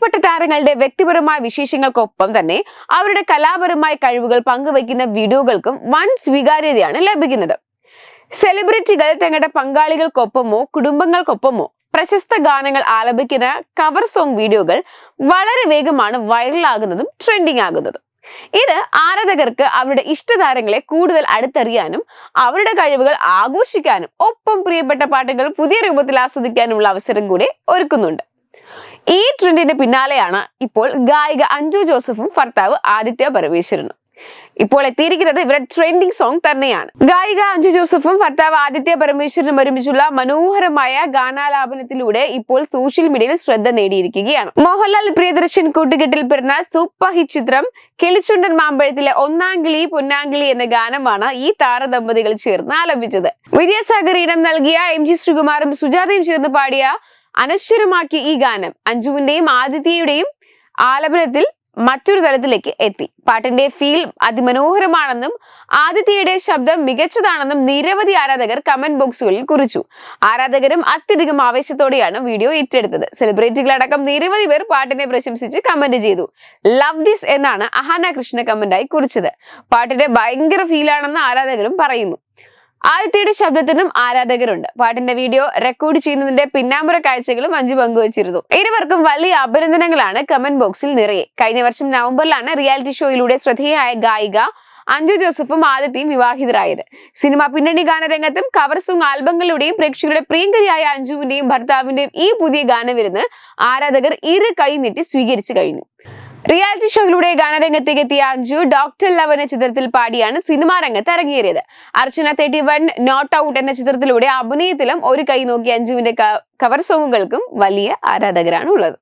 പ്രിയപ്പെട്ട താരങ്ങളുടെ വ്യക്തിപരമായ വിശേഷങ്ങൾക്കൊപ്പം തന്നെ അവരുടെ കലാപരമായ കഴിവുകൾ പങ്കുവയ്ക്കുന്ന വീഡിയോകൾക്കും വൻ സ്വീകാര്യതയാണ് ലഭിക്കുന്നത്. സെലിബ്രിറ്റികൾ തങ്ങളുടെ പങ്കാളികൾക്കൊപ്പമോ കുടുംബങ്ങൾക്കൊപ്പമോ പ്രശസ്ത ഗാനങ്ങൾ ആലപിക്കുന്ന കവർ സോങ് വീഡിയോകൾ വളരെ വേഗമാണ് വൈറലാകുന്നതും ട്രെൻഡിങ് ആകുന്നതും. ഇത് ആരാധകർക്ക് അവരുടെ ഇഷ്ടതാരങ്ങളെ കൂടുതൽ അടുത്തറിയാനും അവരുടെ കഴിവുകൾ ആഘോഷിക്കാനും ഒപ്പം പ്രിയപ്പെട്ട പാട്ടുകൾ പുതിയ രൂപത്തിൽ ആസ്വദിക്കാനുമുള്ള അവസരം കൂടി ഒരുക്കുന്നുണ്ട്. ഈ ട്രെൻഡിന്റെ പിന്നാലെയാണ് ഇപ്പോൾ ഗായിക അഞ്ജു ജോസഫും ഭർത്താവ് ആദിത്യ പരമേശ്വരനും. ഇപ്പോൾ എത്തിയിരിക്കുന്നത് ഇവരുടെ ട്രെൻഡിങ് സോങ് തന്നെയാണ്. ഗായിക അഞ്ജു ജോസഫും ഭർത്താവ് ആദിത്യ പരമേശ്വരനും ഒരുമിച്ചുള്ള മനോഹരമായ ഗാനാലാപനത്തിലൂടെ ഇപ്പോൾ സോഷ്യൽ മീഡിയയിൽ ശ്രദ്ധ നേടിയിരിക്കുകയാണ്. മോഹൻലാൽ പ്രിയദർശൻ കൂട്ടുകെട്ടിൽ പിറന്ന സൂപ്പർ ഹിറ്റ് ചിത്രം കിളിച്ചുണ്ടൻ മാമ്പഴത്തിലെ ഒന്നാംകിളി പൊന്നാംകിളി എന്ന ഗാനമാണ് ഈ താരദമ്പതികൾ ചേർന്ന് ആലപിച്ചത്. വിദ്യാസാഗർ ഇനം നൽകിയ എം ജി ശ്രീകുമാറും സുജാതയും ചേർന്ന് പാടിയ അനശ്വരമാക്കിയ ഈ ഗാനം അഞ്ജുവിന്റെയും ആദിത്യയുടെയും ആലപനത്തിൽ മറ്റൊരു തലത്തിലേക്ക് എത്തി. പാട്ടിന്റെ ഫീൽ അതിമനോഹരമാണെന്നും ആദിത്യയുടെ ശബ്ദം മികച്ചതാണെന്നും നിരവധി ആരാധകർ കമന്റ് ബോക്സുകളിൽ കുറിച്ചു. ആരാധകരും അത്യധികം ആവേശത്തോടെയാണ് വീഡിയോ ഏറ്റെടുത്തത്. സെലിബ്രിറ്റികളടക്കം നിരവധി പേർ പാട്ടിനെ പ്രശംസിച്ച് കമന്റ് ചെയ്തു. ലവ് ദിസ് എന്നാണ് അഹാന കൃഷ്ണ കമന്റായി കുറിച്ചത്. പാട്ടിന്റെ ഭയങ്കര ഫീലാണെന്ന് ആരാധകരും പറയുന്നു. ആദിത്യയുടെ ശബ്ദത്തിനും ആരാധകരുണ്ട്. പാട്ടിന്റെ വീഡിയോ റെക്കോർഡ് ചെയ്യുന്നതിന്റെ പിന്നാമ്പുറ കാഴ്ചകളും അഞ്ചു പങ്കുവച്ചിരുന്നു. ഇരുവർക്കും വലിയ അഭിനന്ദനങ്ങളാണ് കമന്റ് ബോക്സിൽ നിറയെ. കഴിഞ്ഞ വർഷം നവംബറിലാണ് റിയാലിറ്റി ഷോയിലൂടെ ശ്രദ്ധേയയായ ഗായിക അഞ്ജു ജോസഫും ആദിത്യയും വിവാഹിതരായത്. സിനിമ പിന്നണി ഗാനരംഗത്തും കവർ സോങ് ആൽബങ്ങളിലൂടെയും പ്രേക്ഷകരുടെ പ്രിയങ്കരിയായ അഞ്ജുവിന്റെയും ഭർത്താവിന്റെയും ഈ പുതിയ ഗാനം ഗാനവിരുന്ന് ആരാധകർ ഇരു കൈ നീട്ടി സ്വീകരിച്ചു കഴിഞ്ഞു. റിയാലിറ്റി ഷോയിലൂടെ ഗാനരംഗത്തേക്ക് എത്തിയ അഞ്ജു ഡോക്ടർ ലവ് എന്ന ചിത്രത്തിൽ പാടിയാണ് സിനിമാ രംഗത്ത് ഇറങ്ങിയേറിയത് Archana thirty one not out എന്ന ചിത്രത്തിലൂടെ അഭിനയത്തിലും ഒരു കൈ നോക്കി അഞ്ജുവിന്റെ കവർ സോങ്ങുകൾക്കും വലിയ ആരാധകരാണ് ഉള്ളത്